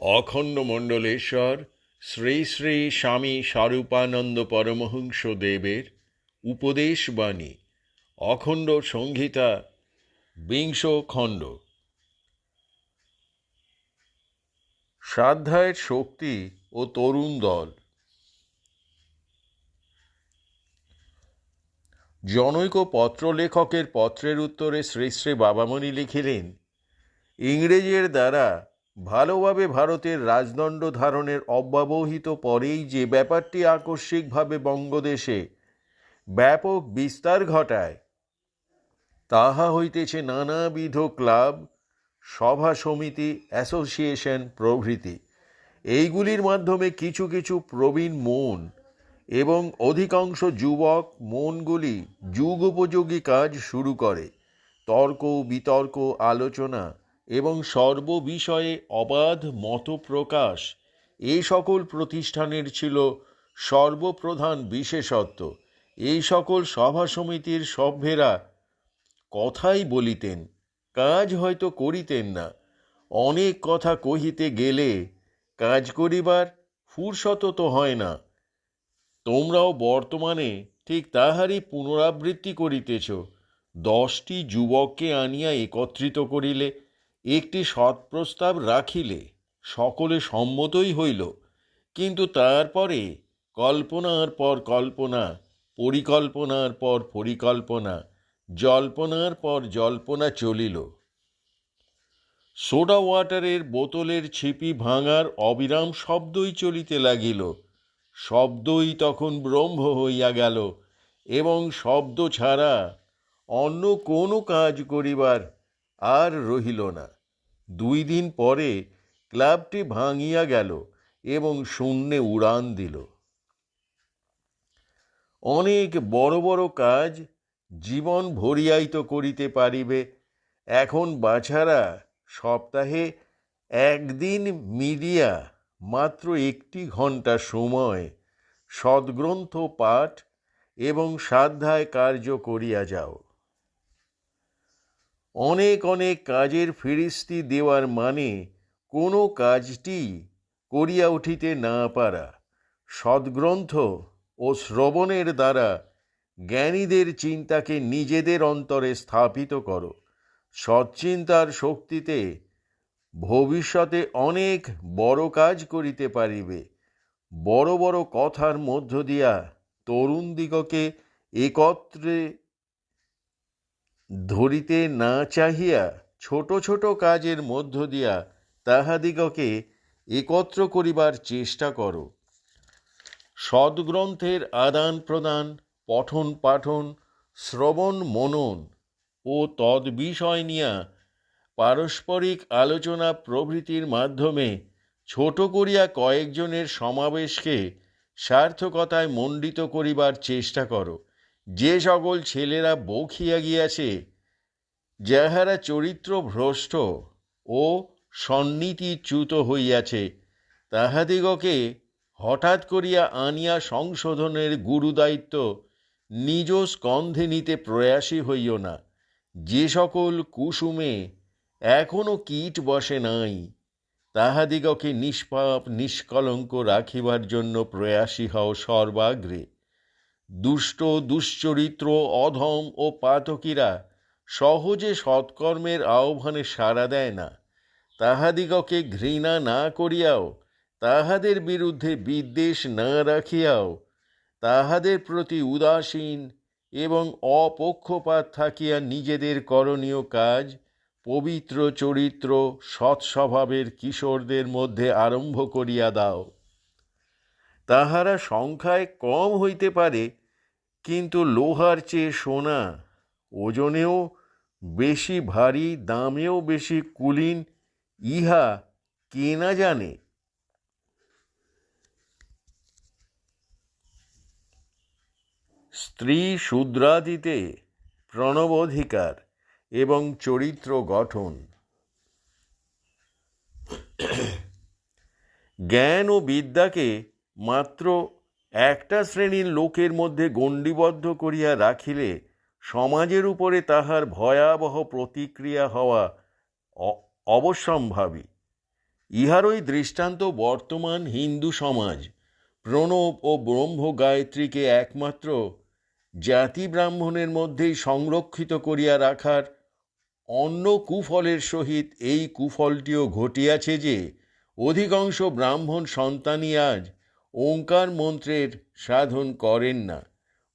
অখণ্ড মণ্ডলেশ্বর শ্রী শ্রী স্বামী স্বরূপানন্দ পরমহংস দেবের উপদেশবাণী অখণ্ড সংহিতা, বিংশ খণ্ড। সাধ্যায়ের শক্তি ও তরুণ দল। জনৈক পত্রলেখকের পত্রের উত্তরে শ্রী শ্রী বাবামণি লিখিলেন, ইংরেজের দ্বারা ভালোভাবে ভারতের রাজদণ্ড ধারণের অব্যবহিত পরেই যে ব্যাপারটি আকস্মিকভাবে বঙ্গদেশে ব্যাপক বিস্তার ঘটায়, তাহা হইতেছে নানাবিধ ক্লাব, সভা সমিতি, অ্যাসোসিয়েশন প্রভৃতি। এইগুলির মাধ্যমে কিছু কিছু প্রবীণ মন এবং অধিকাংশ যুবক মনগুলি যুগোপযোগী কাজ শুরু করে। তর্ক, বিতর্ক, আলোচনা এবং সর্ববিষয়ে অবাধ মত প্রকাশ এই সকল প্রতিষ্ঠানের ছিল সর্বপ্রধান বিশেষত্ব। এই সকল সভা সমিতির সভ্যেরা কথাই বলিতেন, কাজ হয়তো করিতেন না। অনেক কথা কহিতে গেলে কাজ করিবার ফুরসত তো হয় না। তোমরাও বর্তমানে ঠিক তাহারই পুনরাবৃত্তি করিতেছ। দশটি যুবককে আনিয়া একত্রিত করিলে একটি সৎপ্রস্তাব রাখিলে সকলে সম্মতই হইল, কিন্তু তারপরে কল্পনার পর কল্পনা, পরিকল্পনার পর পরিকল্পনা, জল্পনার পর জল্পনা চলিল। সোডা ওয়াটারের বোতলের ছিপি ভাঙার অবিরাম শব্দই চলিতে লাগিল, শব্দই তখন ব্রহ্ম হইয়া গেল, এবং শব্দ ছাড়া অন্য কোনো কাজ করিবার আর রহিল না। দুই দিন পরে ক্লাবটি ভাঙিয়া গেল এবং শূন্যে উড়ান দিল। অনেক বড় বড় কাজ জীবন ভরিয়ায়িত করিতে পারিবে, এখন বাছারা সপ্তাহে একদিন মিডিয়া মাত্র একটি ঘণ্টা সময় সদ্গ্রন্থ পাঠ এবং সাধ্যায় কার্য করিয়া যাও। অনেক অনেক কাজের ফিরিস্তি দেওয়ার মানে কোনো কাজটি করিয়া উঠিতে না পারা। সদ্গ্রন্থ ও শ্রবণের দ্বারা জ্ঞানীদের চিন্তাকে নিজেদের অন্তরে স্থাপিত করো। সচ্চিন্তার শক্তিতে ভবিষ্যতে অনেক বড় কাজ করিতে পারিবে। বড় বড় কথার মধ্য দিয়া তরুণ দিগকে একত্রে ধরিতে না চাহিয়া ছোট ছোট কাজের মধ্য দিয়া তাহাদিগকে একত্র করিবার চেষ্টা করো। সদ্গ্রন্থের আদান প্রদান, পঠন পাঠন, শ্রবণ মনন ও তদ্বিষয় নিয়া পারস্পরিক আলোচনা প্রভৃতির মাধ্যমে ছোট করিয়া কয়েকজনের সমাবেশকে সার্থকতায় মণ্ডিত করিবার চেষ্টা করো। যে সকল ছেলেরা বখিয়া গিয়াছে, যাহারা চরিত্র ভ্রষ্ট ও সন্নীতিচ্যুত হইয়াছে, তাহাদিগকে হঠাৎ করিয়া আনিয়া সংশোধনের গুরুদায়িত্ব নিজ স্কন্ধে নিতে প্রয়াসী হইও না। যে সকল কুসুমে এখনও কীট বসে নাই, তাহাদিগকে নিষ্পাপ, নিষ্কলঙ্ক রাখিবার জন্য প্রয়াসী হও সর্বাগ্রে। দুষ্ট, দুশ্চরিত্র, অধম ও পাতকীরা সহজে সৎকর্মের আহ্বানে সাড়া দেয় না। তাহাদিগকে ঘৃণা না করিয়াও, তাহাদের বিরুদ্ধে বিদ্বেষ না রাখিয়াও, তাহাদের প্রতি উদাসীন এবং অপক্ষপাত থাকিয়া নিজেদের করণীয় কাজ পবিত্র, চরিত্র, সৎস্বভাবের কিশোরদের মধ্যে আরম্ভ করিয়া দাও। তাহারা সংখ্যায় কম হইতে পারে কিন্তু লোহার চেয়ে সোনা, ওজনেও বেশি ভারী, দামেও বেশি কুলীন, ইহা কে না জানে? স্ত্রী শূদ্রাদিতে প্রণব অধিকার এবং চরিত্র গঠন। জ্ঞান ও বিদ্যাকে মাত্র একটা শ্রেণির লোকের মধ্যে গণ্ডিবদ্ধ করিয়া রাখিলে সমাজের উপরে তাহার ভয়াবহ প্রতিক্রিয়া হওয়া অবশ্যম্ভাবী ইহারই দৃষ্টান্ত বর্তমান হিন্দু সমাজ। প্রণব ও ব্রহ্ম গায়ত্রীকে একমাত্র জাতি ব্রাহ্মণের মধ্যেই সংরক্ষিত করিয়া রাখার অন্য কুফলের সহিত এই কুফলটিও ঘটিয়াছে যে, অধিকাংশ ব্রাহ্মণ সন্তানই আজ ওঙ্কার মন্ত্রের সাধন করেন না।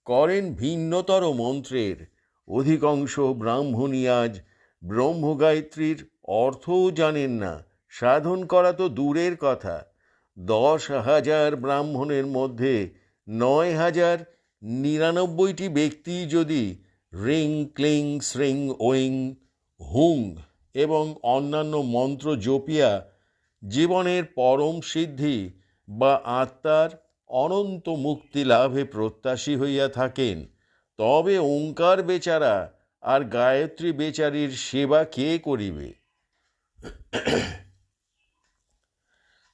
করেন ভিন্নতর মন্ত্রের। অধিকাংশ ব্রাহ্মণী আজ ব্রহ্মগায়ত্রীর অর্থও জানেন না। সাধন করা তো দূরের কথা। দশ হাজার ব্রাহ্মণের মধ্যে নয় হাজার নিরানব্বইটি ব্যক্তি যদি রিং, ক্লিং, শ্রিং ওইং হুং এবং অন্যান্য মন্ত্র জপিয়া জীবনের পরম সিদ্ধি বা আত্মার অনন্ত মুক্তি লাভে প্রত্যাশী হইয়া থাকেন, তবে ওঙ্কার বেচারা আর গায়ত্রী বেচারীর সেবা কে করিবে?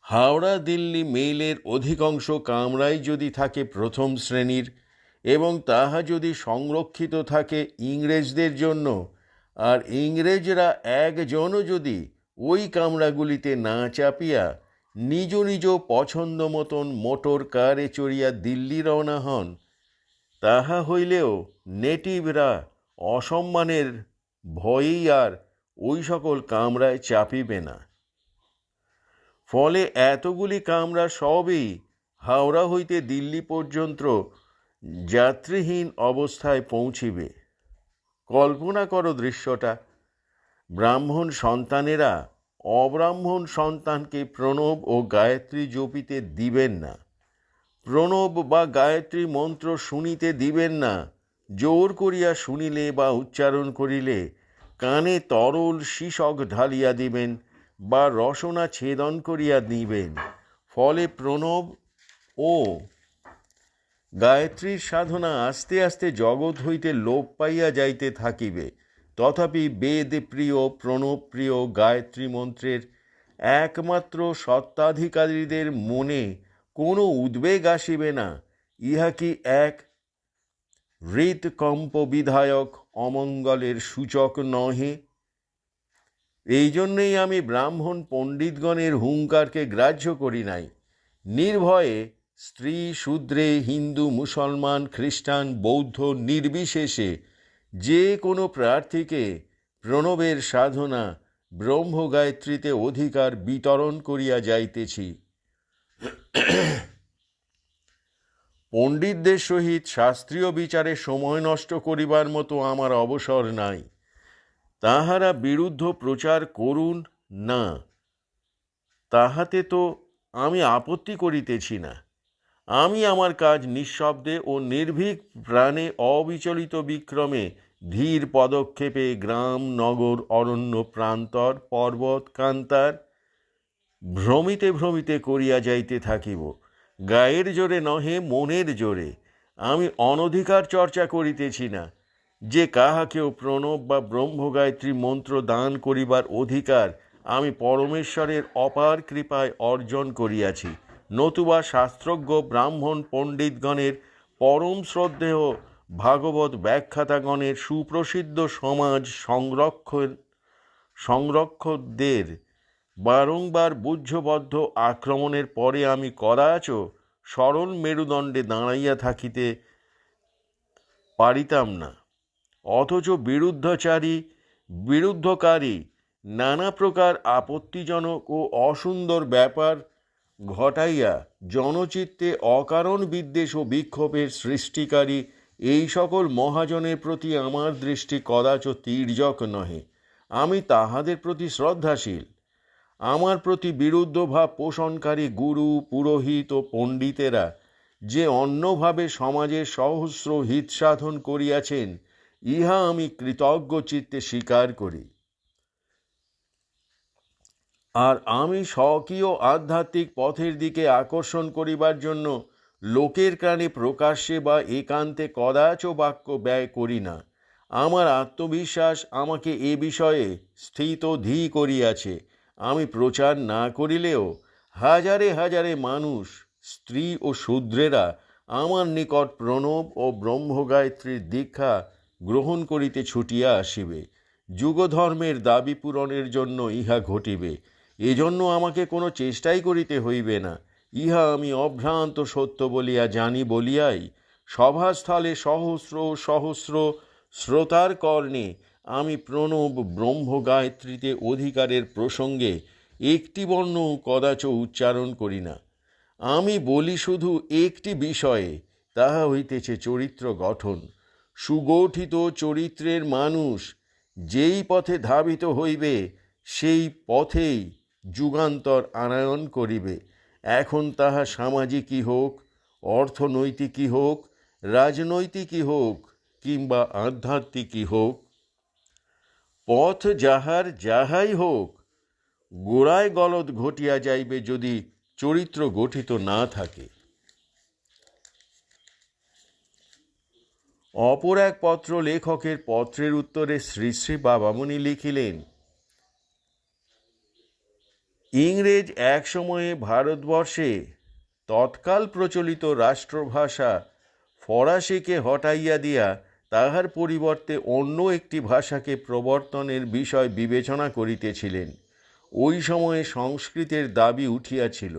হাওড়া দিল্লি মেইলের অধিকাংশ কামরাই যদি থাকে প্রথম শ্রেণির এবং তাহা যদি সংরক্ষিত থাকে ইংরেজদের জন্য, আর ইংরেজরা একজনও যদি ওই কামরাগুলিতে না চাপিয়া নিজ নিজ পছন্দ মতন মোটর কারে চড়িয়া দিল্লি রওনা হন। তাহা হইলেও নেটিভরা অসম্মানের ভয়েই আর ওই সকল কামরায় চাপিবে না। ফলে এতগুলি কামরা সবই হাওড়া হইতে দিল্লি পর্যন্ত যাত্রীহীন অবস্থায় পৌঁছিবে। কল্পনা করো দৃশ্যটা। ব্রাহ্মণ সন্তানেরা অব্রাহ্মণ সন্তানকে প্রণব ও গায়ত্রী জপিতে দিবেন না। প্রণব বা গায়ত্রী মন্ত্র শুনিতে দিবেন না। জোর করিয়া শুনিলে বা উচ্চারণ করিলে কানে তরল শিশক ঢালিয়া দিবেন বা রসনা ছেদন করিয়া দিবেন। ফলে প্রণব ও গায়ত্রীর সাধনা আস্তে আস্তে জগৎ হইতে লোপ পাইয়া যাইতে থাকিবে। তথাপি বেদ প্রিয়, প্রণব গায়ত্রী মন্ত্রের একমাত্র সত্ত্বাধিকারীদের মনে কোনো উদ্বেগ আসিবে না, ইহা কি এক? হৃৎকম্প বিধায়ক অমঙ্গলের সূচক নহে। এই জন্যেই আমি ব্রাহ্মণ পণ্ডিতগণের হুঙ্কারকে গ্রাহ্য করি নাই। নির্ভয়ে স্ত্রী, শূদ্রে, হিন্দু, মুসলমান, খ্রিস্টান, বৌদ্ধ নির্বিশেষে যে কোনো প্রার্থীকে প্রণবের সাধনা ব্রহ্ম গায়ত্রীতে অধিকার বিতরণ করিয়া যাইতেছি। পণ্ডিতদের সহিত শাস্ত্রীয় বিচারে সময় নষ্ট করিবার মতো আমার অবসর নাই। তাহারা বিরুদ্ধ প্রচার করুন না। তাহাতে তো আমি আপত্তি করিতেছি না। আমি আমার কাজ নিঃশব্দে ও নির্ভীক প্রাণে অবিচলিত বিক্রমে ধীর পদক্ষেপে গ্রাম, নগর, অরণ্য, প্রান্তর, পর্বত, কান্তার ভ্রমিতে ভ্রমিতে করিয়া যাইতে থাকিব। গায়ের জোরে নহে, মনের জোরে। আমি অনধিকার চর্চা করিতেছি না। যে কাহাকেও প্রণব বা ব্রহ্মগায়ত্রী মন্ত্র দান করিবার অধিকার আমি পরমেশ্বরের অপার কৃপায় অর্জন করিয়াছি। নতুবা শাস্ত্রজ্ঞ ব্রাহ্মণ পণ্ডিতগণের পরম শ্রদ্ধেয় ভাগবত ব্যাখ্যাতাগণের সুপ্রসিদ্ধ সমাজ সংরক্ষণ সংরক্ষকদের বারংবার বুঝবদ্ধ আক্রমণের পরে আমি কদাচ সরল মেরুদণ্ডে দাঁড়াইয়া থাকিতে পারিতাম না। অথচ বিরুদ্ধচারী, বিরুদ্ধকারী নানা প্রকার আপত্তিজনক ও অসুন্দর ব্যাপার ঘটাইয়া জনচিত্তে অকারণ বিদ্বেষ ও বিক্ষোভের সৃষ্টিকারী এই সকল মহাজনের প্রতি আমার দৃষ্টি কদাচ তীর্যক নহে। আমি তাহাদের প্রতি শ্রদ্ধাশীল। আমার প্রতি বিরুদ্ধ ভাব পোষণকারী গুরু, পুরোহিত ও পণ্ডিতেরা যে অন্যভাবে সমাজের সহস্র হিত সাধন করিয়াছেন, ইহা আমি কৃতজ্ঞ চিত্তে স্বীকার করি। আর আমি স্বকীয় আধ্যাত্মিক পথের দিকে আকর্ষণ করিবার জন্য লোকের কানে প্রকাশ্যে বা একান্তে কদাচ বাক্য ব্যয় করি না। আমার আত্মবিশ্বাস আমাকে এ বিষয়ে স্থিত ধী করিয়াছে। আমি প্রচার না করিলেও হাজারে হাজারে মানুষ, স্ত্রী ও শূদ্রেরা আমার নিকট প্রণব ও ব্রহ্মগায়ত্রীর দীক্ষা গ্রহণ করিতে ছুটিয়া আসিবে। যুগধর্মের দাবি পূরণের জন্য ইহা ঘটিবে। এজন্য আমাকে কোনো চেষ্টাই করিতে হইবে না। ইহা আমি অভ্রান্ত সত্য বলিয়া জানি বলিয়াই, সভাস্থলে সহস্র সহস্র শ্রোতার কর্ণে আমি প্রণব ব্রহ্ম গায়ত্রীতে অধিকারের প্রসঙ্গে একটি বর্ণ কদাচ উচ্চারণ করি না। আমি বলি শুধু একটি বিষয়ে, তাহা হইতেছে চরিত্র গঠন। সুগঠিত চরিত্রের মানুষ যেই পথে ধাবিত হইবে, সেই পথেই যুগান্তর আনায়ন করিবে। এখন তাহা সামাজিকই হোক, অর্থনৈতিকই হোক, রাজনৈতিকই হোক, কিংবা আধ্যাত্মিকই হোক। পথ যাহার যাহাই হোক, গোড়ায় গলদ ঘটিয়া যাইবে যদি চরিত্র গঠিত না থাকে। অপর এক পত্র লেখকের পত্রের উত্তরে শ্রী শ্রী বাবামণি লিখিলেন ইংরেজ এক সময়ে ভারতবর্ষে তৎকাল প্রচলিত রাষ্ট্রভাষা ফরাসিকে হটাইয়া দিয়া তাহার পরিবর্তে অন্য একটি ভাষাকে প্রবর্তনের বিষয় বিবেচনা করিতেছিলেন। ওই সময়ে সংস্কৃতের দাবি উঠিয়াছিল।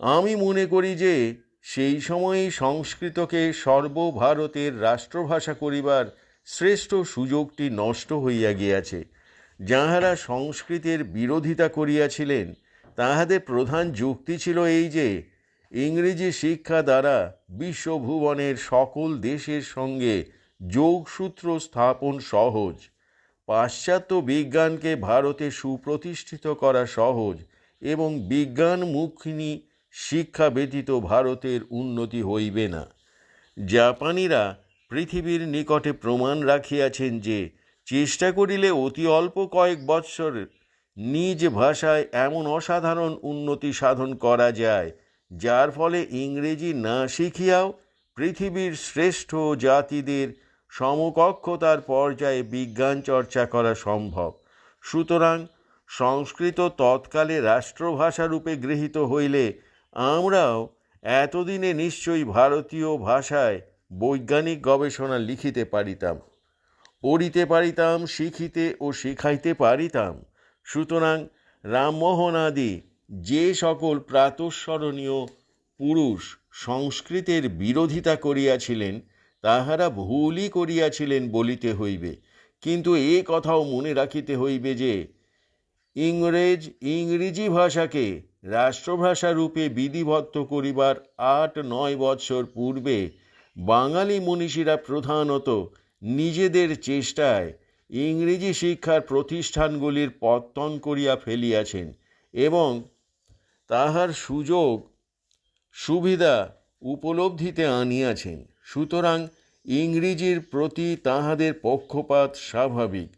আমি মনে করি যে সেই সময়েই সংস্কৃতকে সর্বভারতের রাষ্ট্রভাষা করিবার শ্রেষ্ঠ সুযোগটি নষ্ট হইয়া গিয়াছে। যাহারা সংস্কৃতের বিরোধিতা করিয়াছিলেন, তাহাদের প্রধান যুক্তি ছিল এই যে, ইংরেজি শিক্ষা দ্বারা বিশ্বভুবনের সকল দেশের সঙ্গে যোগসূত্র স্থাপন সহজ, পাশ্চাত্য বিজ্ঞানকে ভারতে সুপ্রতিষ্ঠিত করা সহজ এবং বিজ্ঞানমুখিনী শিক্ষা ব্যতীত ভারতের উন্নতি হইবে না। জাপানিরা পৃথিবীর নিকটে প্রমাণ রাখিয়াছেন যে চেষ্টা করিলে অতি অল্প কয়েক বৎসর নিজ ভাষায় এমন অসাধারণ উন্নতি সাধন করা যায়, যার ফলে ইংরেজি না শিখিয়াও পৃথিবীর শ্রেষ্ঠ জাতিদের সমকক্ষতার পর্যায়ে বিজ্ঞান চর্চা করা সম্ভব। সুতরাং সংস্কৃত তৎকালে রাষ্ট্রভাষা রূপে গৃহীত হইলে আমরাও এতদিনে নিশ্চয়ই ভারতীয় ভাষায় বৈজ্ঞানিক গবেষণা লিখিতে পারিতাম। পড়িতে পারিতাম, শিখিতে ও শিখাইতে পারিতাম। সুতরাং রামমোহন আদি যে সকল প্রাতঃস্মরণীয় পুরুষ সংস্কৃতের বিরোধিতা করিয়াছিলেন, তাহারা ভুলই করিয়াছিলেন বলিতে হইবে। কিন্তু এ কথাও মনে রাখিতে হইবে যে, ইংরেজ ইংরেজি ভাষাকে রাষ্ট্রভাষা রূপে বিধিবদ্ধ করিবার আট নয় বৎসর পূর্বে বাঙালি মনীষীরা প্রধানত নিজেদের চেষ্টায় ইংরেজি শিক্ষার প্রতিষ্ঠানগুলির পত্তন করিয়া ফেলিয়াছেন এবং তাহার সুযোগ, সুবিধা উপলব্ধিতে আনিয়াছেন। সুতরাং ইংরেজির প্রতি তাহাদের পক্ষপাত স্বাভাবিক,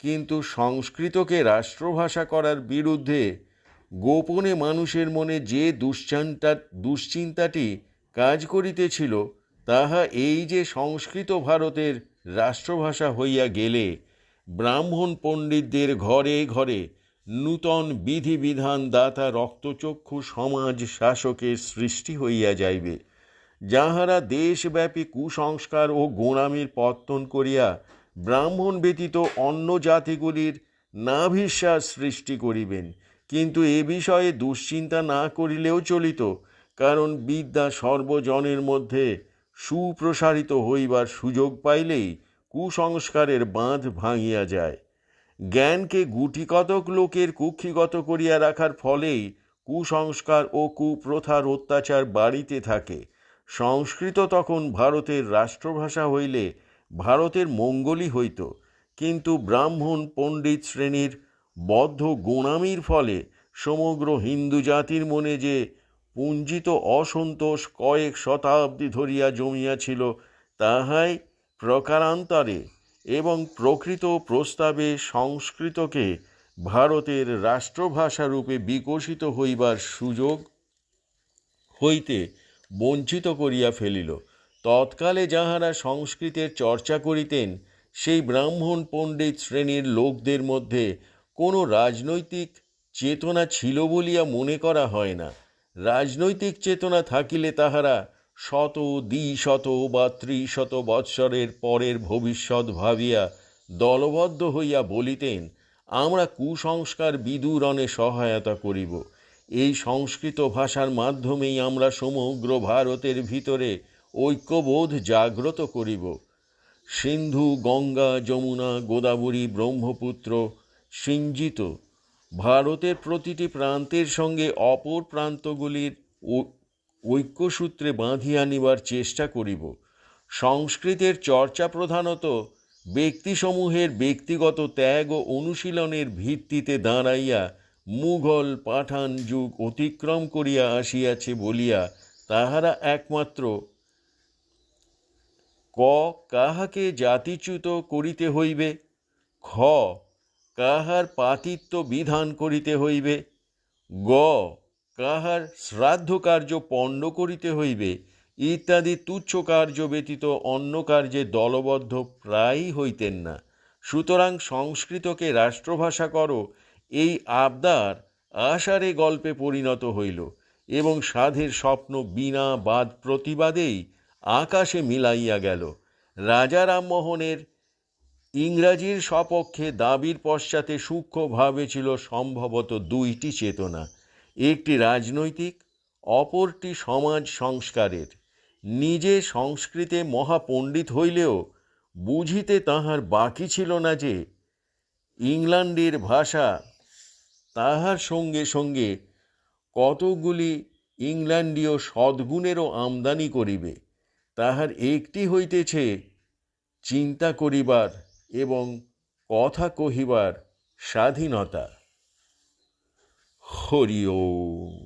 কিন্তু সংস্কৃতকে রাষ্ট্রভাষা করার বিরুদ্ধে গোপনে মানুষের মনে যে দুশ্চিন্তা, দুশ্চিন্তাটি কাজ করিতেছিল, তাহা এই যে সংস্কৃত ভারতের রাষ্ট্রভাষা হইয়া গেলে ব্রাহ্মণ পণ্ডিতদের ঘরে ঘরে নূতন বিধিবিধান দাতা রক্তচক্ষু সমাজ শাসকের সৃষ্টি হইয়া যাইবে। যাহারা দেশব্যাপী কুসংস্কার ও গোড়ামির পত্তন করিয়া ব্রাহ্মণ ব্যতীত অন্য জাতিগুলির নাভিশ্বাস সৃষ্টি করিবেন, কিন্তু এ বিষয়ে দুশ্চিন্তা না করিলেও চলিত, কারণ বিদ্যা সর্বজনের মধ্যে সুপ্রসারিত হইবার সুযোগ পাইলেই কুসংস্কারের বাঁধ ভাঙিয়া যায়। জ্ঞানকে গুটিকতক লোকের কুক্ষিগত করিয়া রাখার ফলেই কুসংস্কার ও কুপ্রথার অত্যাচার বাড়িতে থাকে। সংস্কৃত তখন ভারতের রাষ্ট্রভাষা হইলে ভারতের মঙ্গলই হইত, কিন্তু ব্রাহ্মণ পণ্ডিত শ্রেণির বদ্ধ গোণামির ফলে সমগ্র হিন্দু জাতির মনে যে পুঞ্জিত অসন্তোষ কয়েক শতাব্দী ধরিয়া জমিয়াছিল তাহাই প্রকারান্তরে এবং প্রকৃত প্রস্তাবে সংস্কৃতকে ভারতের রাষ্ট্রভাষা রূপে বিকশিত হইবার সুযোগ হইতে বঞ্চিত করিয়া ফেলিল। তৎকালে যাহারা সংস্কৃতের চর্চা করিতেন, সেই ব্রাহ্মণ পণ্ডিত শ্রেণির লোকদের মধ্যে কোনো রাজনৈতিক চেতনা ছিল বলিয়া মনে করা হয় না। রাজনৈতিক চেতনা থাকিলে তাহারা শত দ্বিশত বা ত্রিশত বৎসরের পরের ভবিষ্যৎ ভাবিয়া দলবদ্ধ হইয়া বলিতেন, আমরা কুসংস্কার বিদূরণে সহায়তা করিব। এই সংস্কৃত ভাষার মাধ্যমেই আমরা সমগ্র ভারতের ভিতরে ঐক্যবোধ জাগ্রত করিব। সিন্ধু, গঙ্গা, যমুনা, গোদাবরী ব্রহ্মপুত্র, সিঞ্জিত ভারতের প্রতিটি প্রান্তের সঙ্গে অপর প্রান্তগুলির ঐক্যসূত্রে বাঁধিয়া আনিবার চেষ্টা করিব। সংস্কৃতের চর্চা প্রধানত ব্যক্তিসমূহের ব্যক্তিগত ত্যাগ ও অনুশীলনের ভিত্তিতে দাঁড়াইয়া মুঘল পাঠান যুগ অতিক্রম করিয়া আসিয়াছে বলিয়া তাহারা একমাত্র ক কাহাকে জাতিচ্যুত করিতে হইবে? খ কাহার পাতিত্ব বিধান করিতে হইবে? গ, কাহার শ্রাদ্ধ কার্য পণ্ড করিতে হইবে? ইত্যাদি তুচ্ছ কার্য ব্যতীত অন্য কার্যে দলবদ্ধ প্রায়ই হইতেন না। সুতরাং সংস্কৃতকে রাষ্ট্রভাষা করো, এই আবদার আষাঢ়ে গল্পে পরিণত হইল এবং সাধের স্বপ্ন বিনা বাদ প্রতিবাদেই আকাশে মিলাইয়া গেল। রাজা রামমোহনের ইংরাজির সপক্ষে দাবির পশ্চাতে সূক্ষ্মভাবে ছিল সম্ভবত দুইটি চেতনা, একটি রাজনৈতিক, অপরটি সমাজ সংস্কারের। নিজে সংস্কৃতে মহাপণ্ডিত হইলেও বুঝিতে তাহার বাকি ছিল না যে, ইংল্যান্ডের ভাষা তাহার সঙ্গে সঙ্গে কতগুলি ইংল্যান্ডীয় সদ্গুণেরও আমদানি করিবে, তাহার একটি হইতেছে, চিন্তা করিবার এবং কথা কহিবার স্বাধীনতা। হরি ওম।